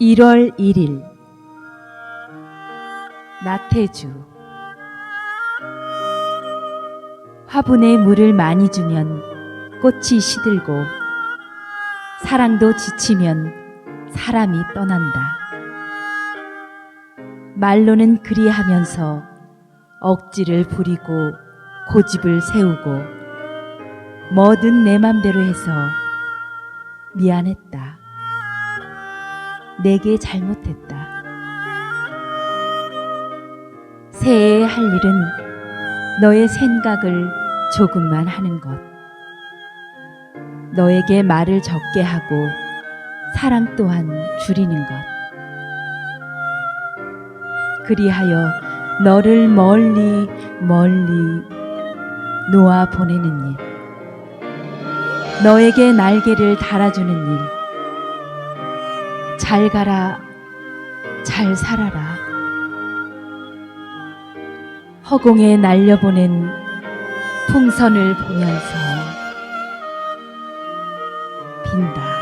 1월 1일 나태주 화분에 물을 많이 주면 꽃이 시들고 사랑도 지치면 사람이 떠난다. 말로는 그리하면서 억지를 부리고 고집을 세우고 뭐든 내 맘대로 해서 미안했다. 내게 잘못했다. 새해에 할 일은 너의 생각을 조금만 하는 것. 너에게 말을 적게 하고 사랑 또한 줄이는 것. 그리하여 너를 멀리 멀리 놓아 보내는 일. 너에게 날개를 달아주는 일. 잘 가라, 잘 살아라. 허공에 날려보낸 풍선을 보면서 빈다.